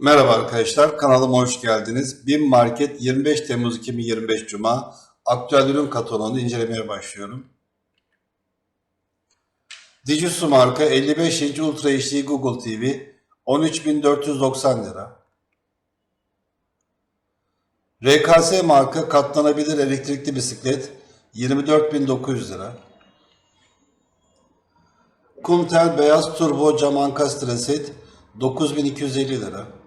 Merhaba arkadaşlar, kanalıma hoş geldiniz. BİM Market 25 Temmuz 2025 Cuma aktüel ürün kataloğunu incelemeye başlıyorum. Digisu marka 55 inç Ultra HD Google TV 13.490 lira. RKS marka katlanabilir elektrikli bisiklet 24.900 lira. Kumtel beyaz turbo cam ankastre set 9250 lira.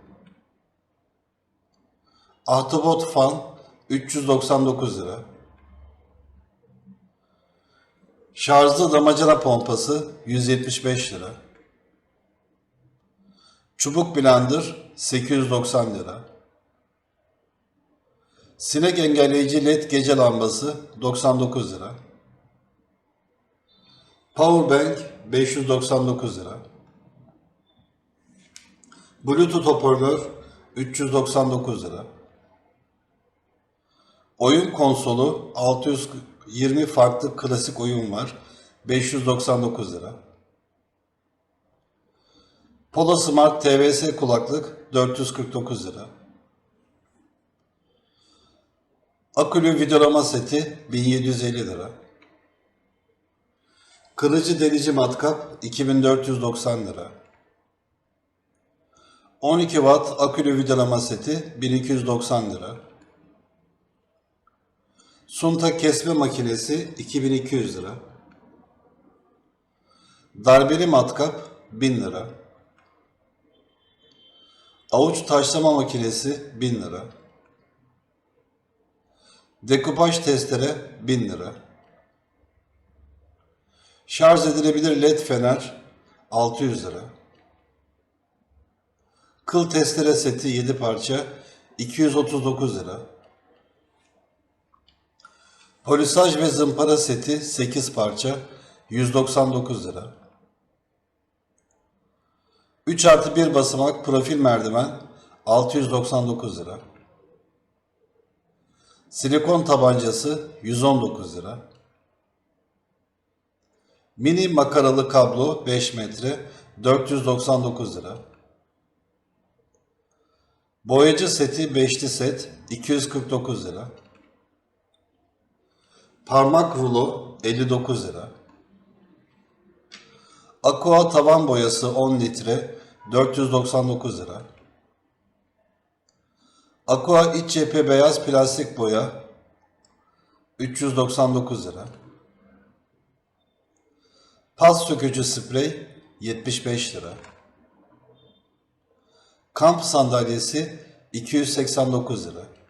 Ahtapot fan 399 lira. Şarjlı damacana pompası 175 lira. Çubuk blender 890 lira. Sinek engelleyici led gece lambası 99 lira. Powerbank 599 lira. Bluetooth hoparlör 399 lira. Oyun konsolu 620 farklı klasik oyun var. 599 lira. Polo Smart TVS kulaklık 449 lira. Akülü videolama seti 1750 lira. Kılıcı delici matkap 2490 lira. 12 watt akülü vidalama seti 1290 lira. Sunta kesme makinesi 2200 lira. Darbeli matkap 1000 lira. Avuç taşlama makinesi 1000 lira. Dekupaj testere 1000 lira. Şarj edilebilir led fener 600 lira. Kıl testere seti 7 parça 239 lira. Polisaj ve zımpara seti 8 parça 199 lira. 3 artı 1 basamak profil merdiven 699 lira. Silikon tabancası 119 lira. Mini makaralı kablo 5 metre 499 lira. Boyacı seti beşli set 249 lira. Parmak rulo 59 lira. Aqua tavan boyası 10 litre 499 lira. Aqua iç cephe beyaz plastik boya 399 lira. Pas sökücü sprey 75 lira. Kamp sandalyesi 289 lira.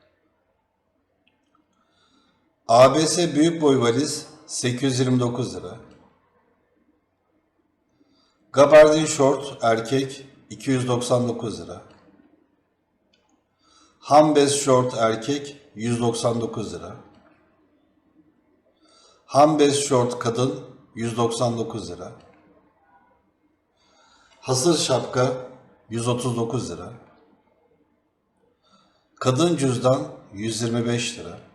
ABS büyük boy valiz 829 lira. Gabardin şort erkek 299 lira. Hambez şort erkek 199 lira. Hambez şort kadın 199 lira. Hasır şapka 139 lira. Kadın cüzdan 125 lira.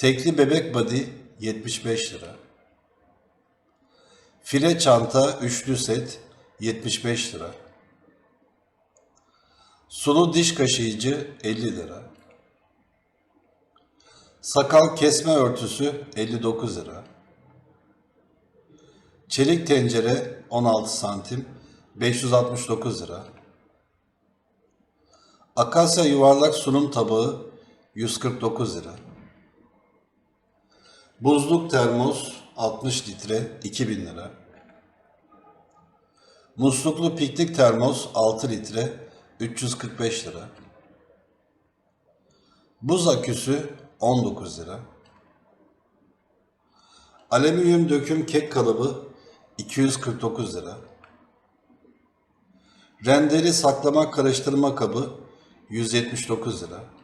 Tekli bebek body 75 lira. File çanta üçlü set 75 lira. Sulu diş kaşıyıcı 50 lira. Sakal kesme örtüsü 59 lira. Çelik tencere 16 santim 569 lira. Akasya yuvarlak sunum tabağı 149 lira. Buzluk termos 60 litre 2000 lira. Musluklu piknik termos 6 litre 345 lira. Buz aküsü 19 lira. Alüminyum döküm kek kalıbı 249 lira. Rendeli saklama karıştırma kabı 179 lira.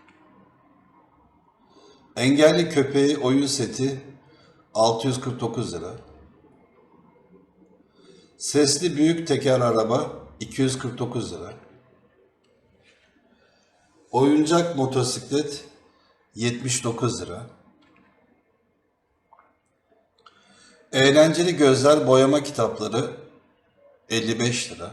Engelli köpeği oyun seti 649 lira. Sesli büyük teker araba 249 lira. Oyuncak motosiklet 79 lira. Eğlenceli gözler boyama kitapları 55 lira.